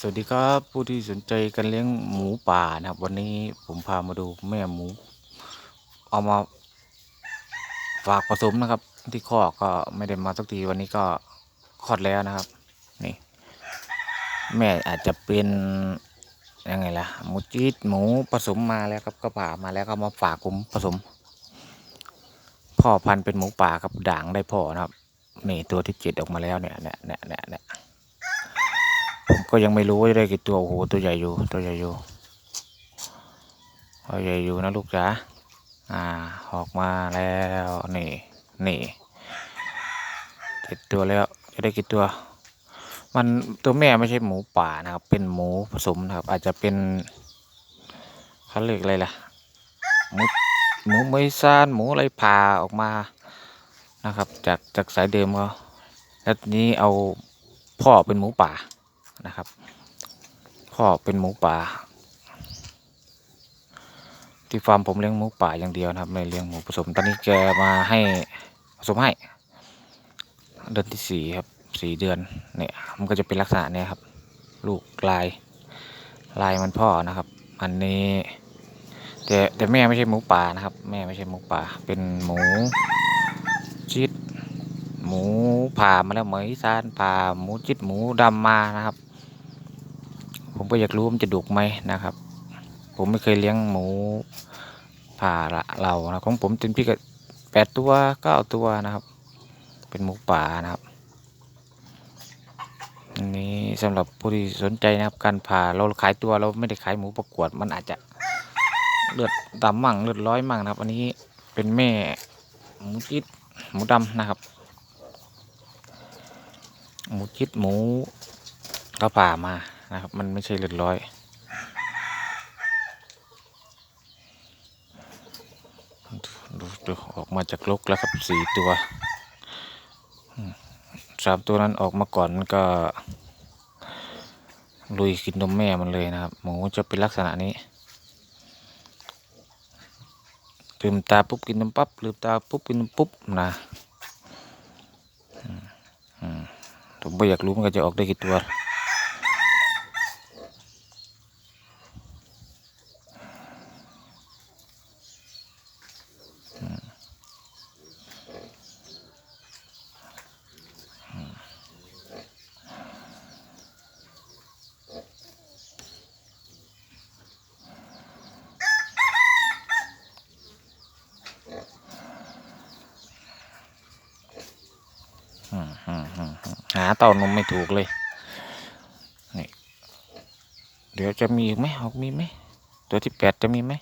สวัสดีครับผู้ที่สนใจการเลี้ยงหมูป่านะครับ วันนี้ผมพามาดูแม่หมู เอามาฝากผสมนะครับ ที่คอกก็ไม่ได้มาสักทีวันนี้ก็คลอดแล้วนะครับ นี่ แม่อาจจะเป็นยังไงล่ะหมูจี๊ดหมูผสมมาแล้วครับก็ผ่ามาแล้วก็มาฝากผมผสม พ่อพันธุ์เป็นหมูป่าครับด่างได้พ่อนะครับนี่ตัวที่เจ็ดออกมาแล้วเนี่ยเนี่ยเนี่ยเนี่ย ก็ยังไม่รู้ว่าจะได้กี่ตัว โอ้โห ตัวใหญ่อยู่ ตัวใหญ่อยู่ ตัวใหญ่อยู่นะลูกจ๋า อ่า ออกมาแล้ว นี่ นี่เจ็ดตัวแล้ว จะได้กี่ตัว มันตัวแม่ไม่ใช่หมูป่านะครับ เป็นหมูผสมนะครับ อาจจะเป็นเขาเรียกอะไรล่ะ หมูหมูไม่ซานหมูอะไรผ่าออกมา นะครับ จากจากสายเดิมเขาแล้วนี้เอาพ่อเป็นหมูป่า นะครับพ่อเป็นหมูป่า ที่ฟาร์มผมเลี้ยงหมูป่าอย่างเดียวนะครับไม่เลี้ยงหมูผสม ตอนนี้แกมาให้ผสมให้ เดือนที่สี่ครับสี่เดือนเนี่ยมันก็จะเป็นลักษณะเนี้ยครับ ลูกลายลายมันพ่อนะครับ อันนี้ แต่แต่แม่ไม่ใช่หมูป่านะครับ แม่ไม่ใช่หมูป่า เป็นหมูชิดหมูผ่ามาแล้วเหมยซานผ่าหมูจิตหมูดำมานะครับ ผมก็อยากรู้มันจะดุกไหมนะครับ ผมไม่เคยเลี้ยงหมูผ่าละเรานะของผมเป็นพี่ก็แปดตัวเก้าตัวนะครับ เป็นหมูป่านะครับอันนี้สำหรับผู้ที่สนใจนะครับ การผ่าเราขายตัวเราไม่ได้ขายหมูประกวด มันอาจจะเลือดดำมั่งเลือดร้อยมั่งนะครับ อันนี้เป็นแม่หมูจิตหมูดำนะครับ หมูจิตหมูก็ผ่ามา นะครับ มันไม่ใช่เลือดร้อย ดูดูออกมาจากลกแล้วครับสี่ตัวสามตัวนั้นออกมาก่อนก็ ลุยกินนมแม่มันเลยนะครับ หมูจะเป็นลักษณะนี้ลืมตาปุ๊บกินนมปั๊บลืมตาปุ๊บกินนมปุ๊บนะอืมอืมผมไม่อยากรู้มันก็จะออกได้กี่ตัว หาเต้านมไม่ถูกเลยนี่เดี๋ยวจะมีอีกไหมออกมีไหมตัวที่แปดจะมีไหม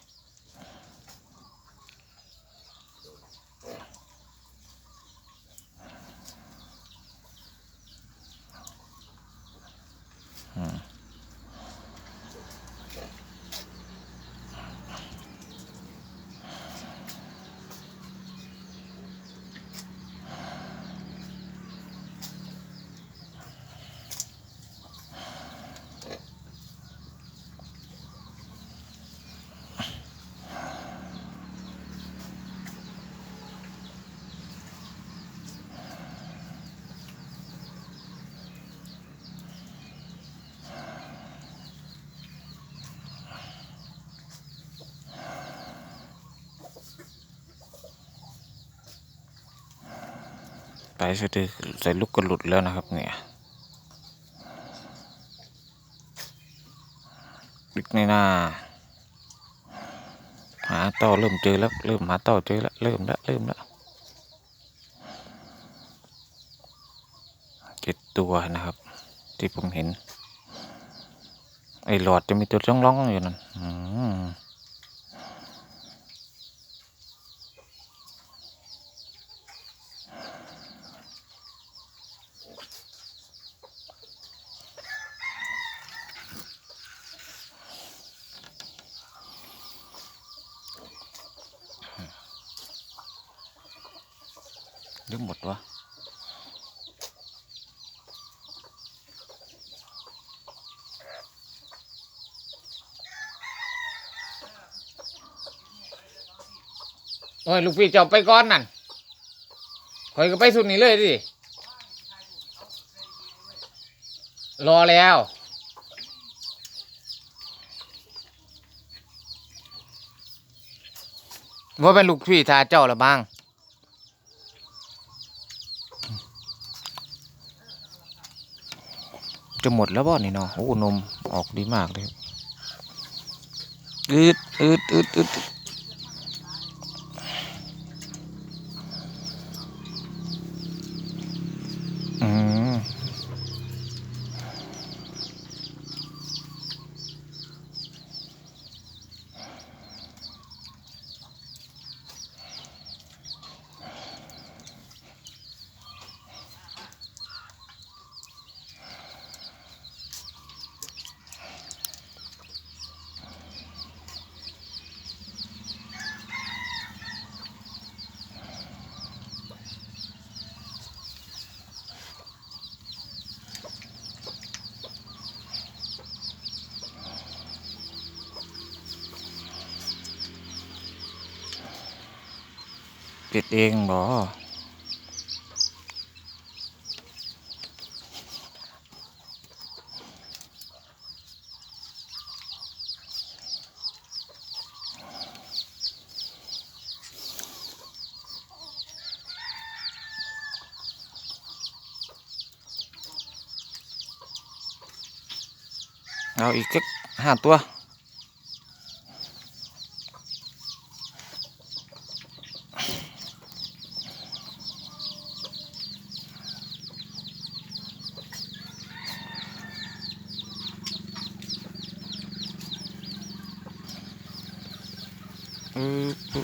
ไปสะดือใส่ลูกกระหลุดแล้วนะครับเนี่ยดึกในหน้าหาต่อเริ่มเจอแล้วเริ่มหาต่อเจอแล้วเริ่มแล้วเริ่มแล้วเจ็ดตัวนะครับ ที่ผมเห็น ไอ้หลอดจะมีตัวร่องๆอยู่นั่นอืมือหมดวะโอ้ยลูกพี่เจ้าไปก่อนนั่นคอยก็ไปสุดนี้เลยสิรอแล้ว ว่าเป็นลูกพี่ทาเจ้รือบ้าง จะหมดแล้วบ่นี่เนาะโอ้นมออกดีมากเลยอืดอืดอืดอืด ปิดเองเหรอ เอาอีกสักห้าตัว อื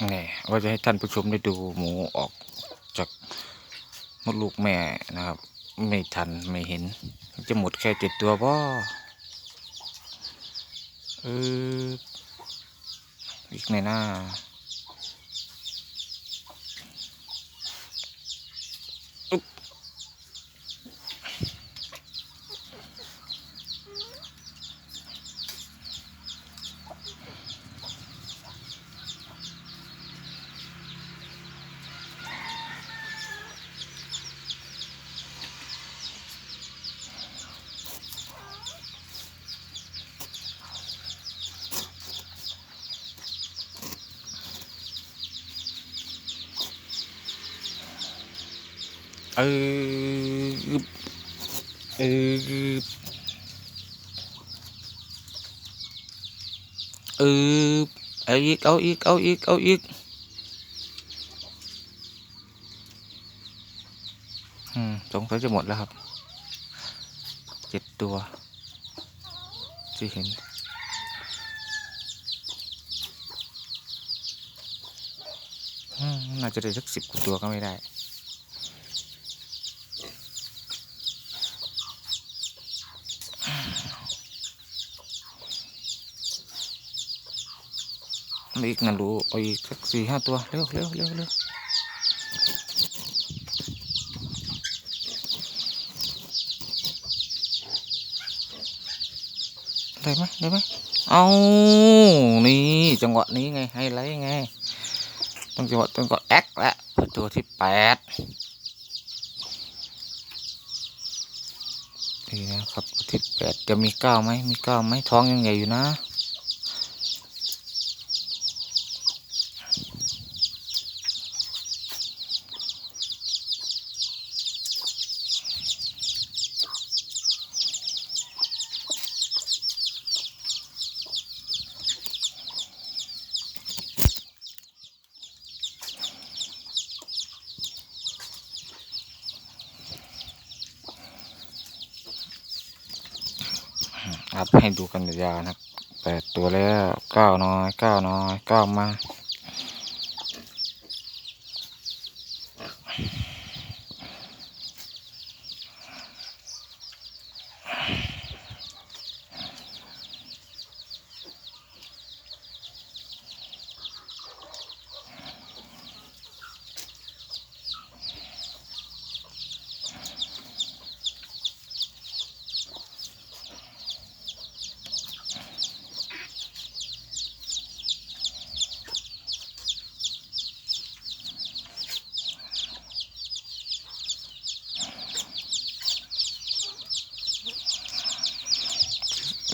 นี่ว่าจะให้ท่านผู้ชมได้ดูหมูออกจากมดลูกแม่นะครับ ไม่ทันไม่เห็น จะหมดแค่เจ็ดตัวพ่อเอออีกในหน้า เออเออเออเอาอีกเอาอีกเอาอีกเอาอีกอืมสงสัยจะหมดแล้วครับเจ็ดตัวที่เห็นน่าจะได้สักสิบตัวก็ไม่ได้ อีกนะรู้เอาอีกสักสี่ห้าตัว เร็วเร็วเร็วเร็วได้ไหมได้ไหมเอานี่จังหวะนี้ไงไฮไลท์ไงต้องจังหวะต้องก็แอคและตัวที่แปดนี่นะครับที่แปดจะมีเก้าไหมมีเก้าไหมท้องยังใหญ่อยู่นะ นับ ให้ดูกันยาวนะครับแปดตัวแล้วเก้าน้อยเก้าน้อยเก้ามา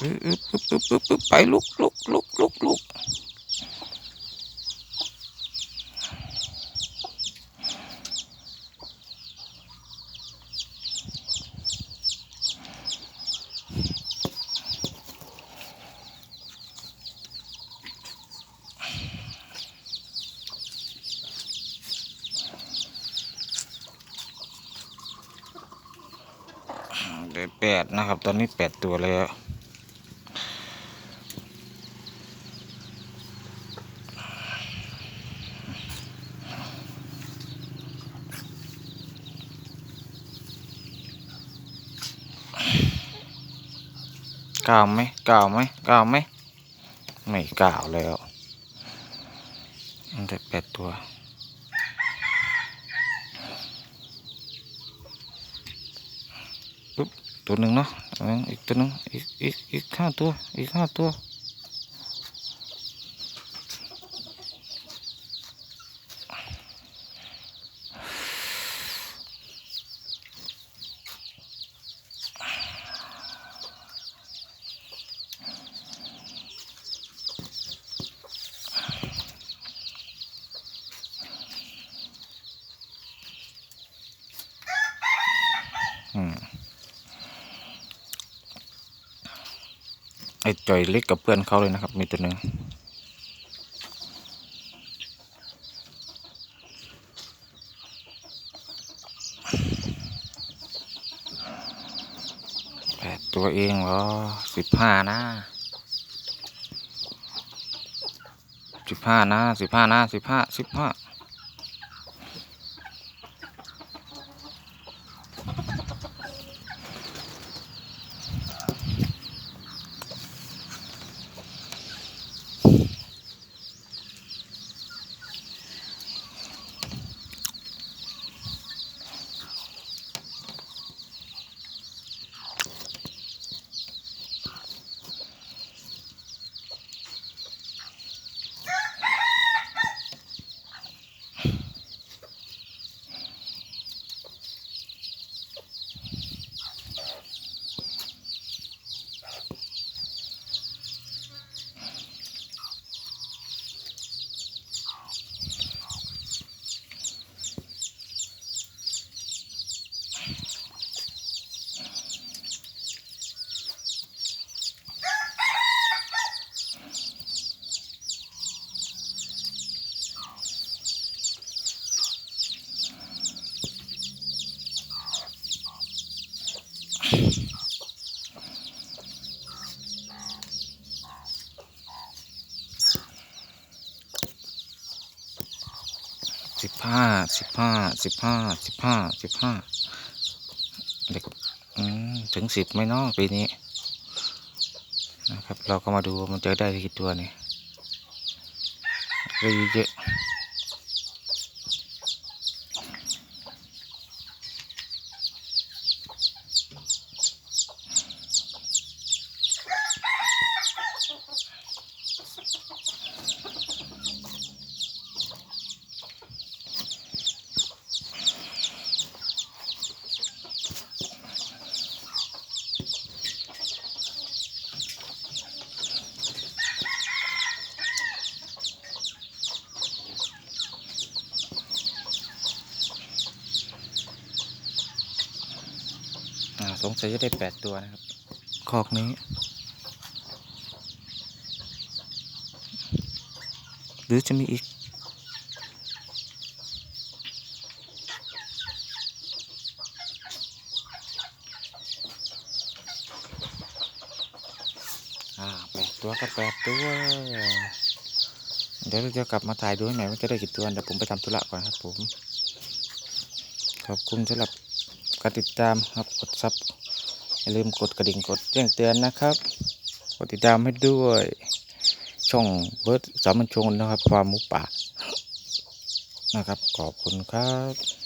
ไปลุกลุกลุกลุกลุกได้แปดนะครับ ตอนนี้แปดตัวแล้ว ก้าวไหมก้าวไหมก้าวไหมไม่ก้าวแล้วมันได้แปดตัวปุ๊บตัวหนึ่งเนาะอีกตัวหนึ่งอีกอีกอีกห้าตัวอีกห้าตัวอืม ไอ้จ่อยเล็กกับเพื่อนเขาเลยนะครับ มีตัวหนึ่งแปดตัวเองเหรอสิบห้านะสิบห้านะสิบห้านะสิบห้าสิบห้า สิบห้าสิบห้า สิบห้าสิบห้าสิบห้าเด็กถึงสิบไหมเนาะปีนี้ นะครับ เราก็มาดูมันจะได้กี่ตัวนี่ได้เยอะ จะได้แปดตัวนะครับ คอกนี้ หรือจะมีอีก อ่าแปดตัวก็แปดตัว เดี๋ยวเราจะกลับมาถ่ายดูให้หน่อยว่าจะได้กี่ตัว เดี๋ยวผมไปทำธุระก่อนครับผม ขอบคุณสำหรับการติดตามครับกดซับ อย่าลืมกดกระดิ่งกดแจ้งเตือนนะครับกดติดตามให้ด้วย ช่องเบิร์ดสามัญชนนะครับ ความมุป่านะครับ ขอบคุณครับ